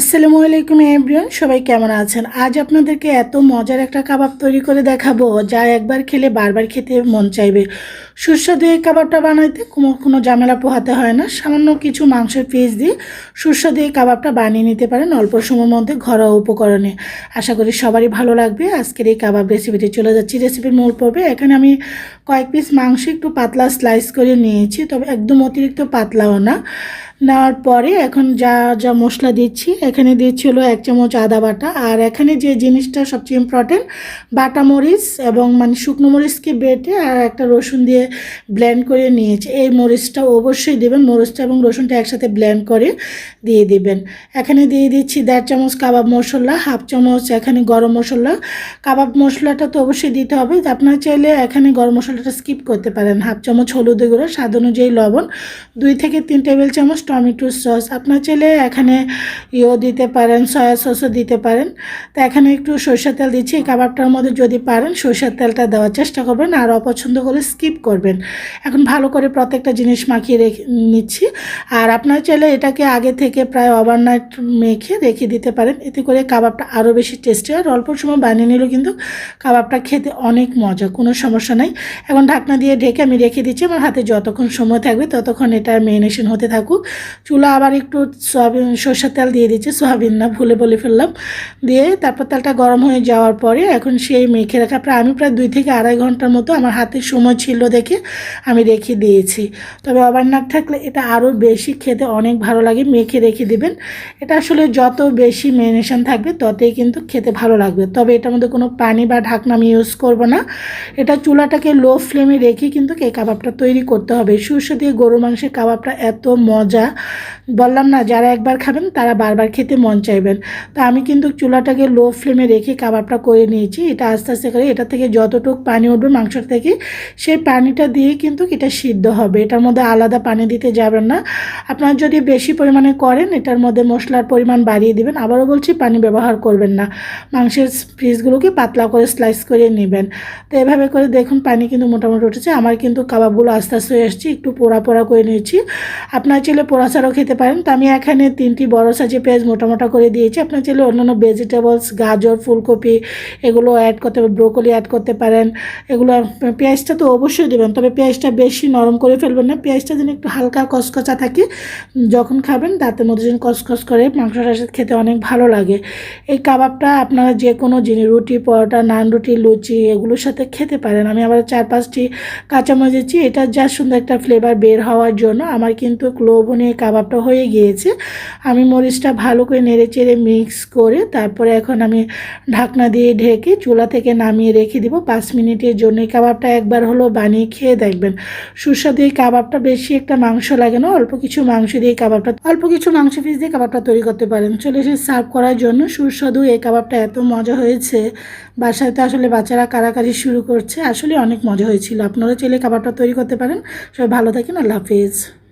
আসসালামু আলাইকুম এভরিওয়ান, সবাই কেমন আছেন? আজ আপনাদেরকে এত মজার একটা কাবাব তৈরি করে দেখাবো, যা একবার খেলে বারবার খেতে মন চাইবে। সুস্বাদু এই কাবাবটা বানাইতে কোনো কোনো ঝামেলা পোহাতে হয় না। সামান্য কিছু মাংসের পিস দিয়ে সুস্বাদু এই কাবাবটা বানিয়ে নিতে পারেন অল্প সময়ের মধ্যে ঘরোয়া উপকরণে। আশা করি সবারই ভালো লাগবে। আজকের এই কাবাব রেসিপিটি চলে যাচ্ছি। রেসিপির মূল পর্বে, এখানে আমি কয়েক পিস মাংস একটু পাতলা স্লাইস করে নিয়েছি, তবে একদম অতিরিক্ত পাতলাও না। নেওয়ার পরে এখন যা যা মশলা দিচ্ছি, এখানে দিচ্ছি হলো এক চামচ আদা বাটা। আর এখানে যে জিনিসটা সবচেয়ে ইম্পর্টেন্ট বাটা মরিচ এবং মানে শুকনো মরিচকে বেটে আর একটা রসুন দিয়ে ব্লেন্ড করে নিয়েছি। এই মরিচটা অবশ্যই দেবেন, মরিচটা এবং রসুনটা একসাথে ব্লেন্ড করে দিয়ে দিবেন। এখানে দিয়ে দিচ্ছি দেড় চামচ কাবাব মশলা, হাফ চামচ এখানে গরম মশলা। কাবাব মশলাটা তো অবশ্যই দিতে হবে। আপনার চাইলে এখানে গরম মশলাটা স্কিপ করতে পারেন। হাফ চামচ হলুদ গুঁড়ো, স্বাদ অনুযায়ী লবণ, দুই থেকে তিন টেবিল চামচ টমেটো সস আপনার চাইলে এখানে ইও দিতে পারেন সয়া সসও দিতে পারেন। তো এখানে একটু সরষের তেল দিচ্ছি কাবাবটার মধ্যে যদি পারেন সরষের তেলটা দেওয়ার চেষ্টা করবেন। আর অপছন্দ করে স্কিপ করবেন। এখন ভালো করে প্রত্যেকটা জিনিস মাখিয়ে রেখে নিচ্ছি। আর আপনার চাইলে এটাকে আগে থেকে প্রায় ওভারনাইট মেখে রেখে দিতে পারেন। এতে করে কাবাবটা আরও বেশি টেস্টি আর অল্প সময় বানিয়ে নিলেও কিন্তু কাবাবটা খেতে অনেক মজা, কোনো সমস্যা নাই। এখন ঢাকনা দিয়ে ঢেকে আমি রেখে দিচ্ছি। আমার হাতে যতক্ষণ সময় থাকবে ততক্ষণ এটা মেরিনেশন হতে থাকুক। চুলা আবার একটু সয়াবিন, সর্ষের তেল দিয়ে দিচ্ছি সয়াবিন না, ভুলে বলে ফেললাম। দিয়ে তারপর তেলটা গরম হয়ে যাওয়ার পরে এখন সেই মেখে রাখা, প্রায় আমি প্রায় দুই থেকে আড়াই ঘণ্টার মতো আমার হাতে সময় ছিল দেখে আমি রেখে দিয়েছি। তবে ওভারনাইট থাকলে এটা আরও বেশি খেতে অনেক ভালো লাগে, মেখে রেখে দিবেন। এটা আসলে যত বেশি মেরিনেশন থাকবে ততই কিন্তু খেতে ভালো লাগবে। তবে এটার মধ্যে কোনো পানি বা ঢাকনা আমি ইউজ করব না। এটা চুলাটাকে লো ফ্লেমে রেখে কিন্তু এই কাবাবটা তৈরি করতে হবে। সরষে দিয়ে গরু মাংসের কাবাবটা এত মজা বললাম না, যারা একবার খাবেন তারা বারবার খেতে মন চাইবেন। তা আমি কিন্তু চুলাটাকে লো ফ্লেমে রেখে কাবাবটা করে নিয়েছি। এটা আস্তে আস্তে করে এটা থেকে যতটুকু পানি উঠবে মাংসর থেকে, সেই পানিটা দিয়ে কিন্তু এটা সিদ্ধ হবে। এটার মধ্যে আলাদা পানি দিতে যাবেন না। আপনারা যদি বেশি পরিমাণে করেন, এটার মধ্যে মশলার পরিমাণ বাড়িয়ে দিবেন। আবারও বলছি, পানি ব্যবহার করবেন না। মাংসের পিসগুলোকে পাতলা করে স্লাইস করে নেবেন। তো এভাবে করে দেখুন, পানি কিন্তু মোটামুটি উঠেছে। আমার কিন্তু কাবাবগুলো আস্তে আস্তে এসেছি একটু পোড়া পোড়া করে নিয়েছি। আপনার চাইলে পোড়া ছাড়াও খেতে পারেন। তো আমি এখানে তিনটি বড় সাইজে পেঁয়াজ মোটা মোটা করে দিয়েছি। আপনার চাইলে অন্যান্য ভেজিটেবলস গাজর, ফুলকপি এগুলো অ্যাড করতে পারেন ব্রোকলি অ্যাড করতে পারেন। এগুলো, পেঁয়াজটা তো অবশ্যই দেবেন, তবে পেঁয়াজটা বেশি নরম করে ফেলবেন না। পেঁয়াজটা যেন একটু হালকা কসকচা থাকে, যখন খাবেন তাতে মধ্যে যেন কসকস করে মাংসটার সাথে খেতে অনেক ভালো লাগে। এই কাবাবটা আপনারা যে কোনো জিনিস, রুটি, পরোটা, নান রুটি, লুচি এগুলোর সাথে খেতে পারেন। আমি আবার চার পাঁচটি কাঁচামরিচ দিচ্ছি এটা যা সুন্দর একটা ফ্লেভার বের হওয়ার জন্য। আমার কিন্তু লোভনীয় কাবাবটা হয়ে গিয়েছে। আমি মরিচটা ভালো করে নেড়ে চেড়ে মিক্স করে তারপরে এখন আমি ঢাকনা দিয়ে ঢেকে চুলা থেকে নামিয়ে রেখে দিব। পাঁচ মিনিটের জন্য এই কাবাবটা একবার হলো বানিয়ে খেয়ে দেখবেন। সুস্বাদু এই কাবাবটা বেশি একটা মাংস লাগে না, অল্প কিছু মাংস দিয়ে কাবাবটা, অল্প কিছু মাংস পিস দিয়ে কাবাবটা তৈরি করতে পারেন। চলে এসে সার্ভ করার জন্য। সুস্বাদু এই কাবাবটা এত মজা হয়েছে। বাসায় তো আসলে বাচ্চারা কারাকারি শুরু করছে। আসলে অনেক মজা হয়েছিল। আপনারা চাইলে কাবাবটা তৈরি করতে পারেন। সবাই ভালো থাকেন। আল্লাহ হাফিজ।